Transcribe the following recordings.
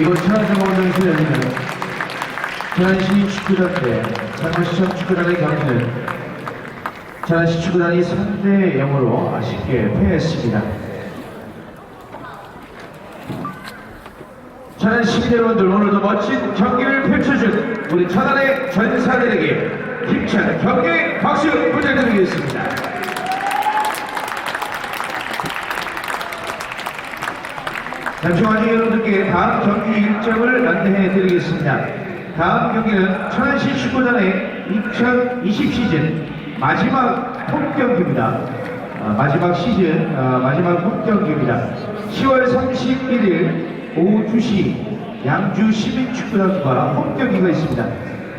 이곳 천안중앙원에서 열리는 천안시 축구단 대 창원시청 축구단의 경기는 천안시 축구단이 3대 0으로 아쉽게 패했습니다. 천안 시민여러분들 오늘도 멋진 경기를 펼쳐준 우리 천안의 전사들에게 힘찬 경기 박수 부탁드리겠습니다. 잠시 후 여러분들께 다음 경기 일정을 안내해 드리겠습니다. 다음 경기는 천안시 축구단의 2020 시즌 마지막 홈 경기입니다. 어, 마지막 시즌 어, 마지막 홈 경기입니다. 10월 31일 오후 2시 양주 시민축구단과 홈 경기가 있습니다.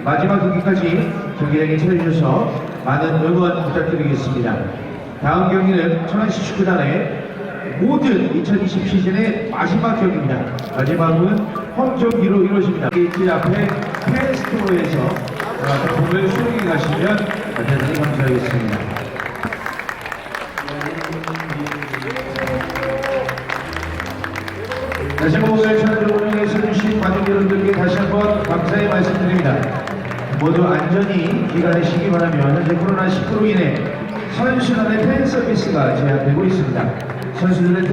마지막 경기까지 경기장에 찾아주셔서 많은 응원 부탁드리겠습니다. 다음 경기는 천안시 축구단의 모든 2020 시즌의 마지막 경기입니다. 마지막은 홈 경기로 이루어집니다. 게이트 앞에 팬스토어에서 어, 작품을 수령해 가시면 대단히 감사하겠습니다. 다시 한번 오늘 찬조 운영해서 주신 관객 여러분들께 다시 한번 감사의 말씀드립니다. 모두 안전히 귀가하시기 바라며 현재 코로나19로 인해 선수단의 팬 서비스가 제한되고 있습니다. 선수들은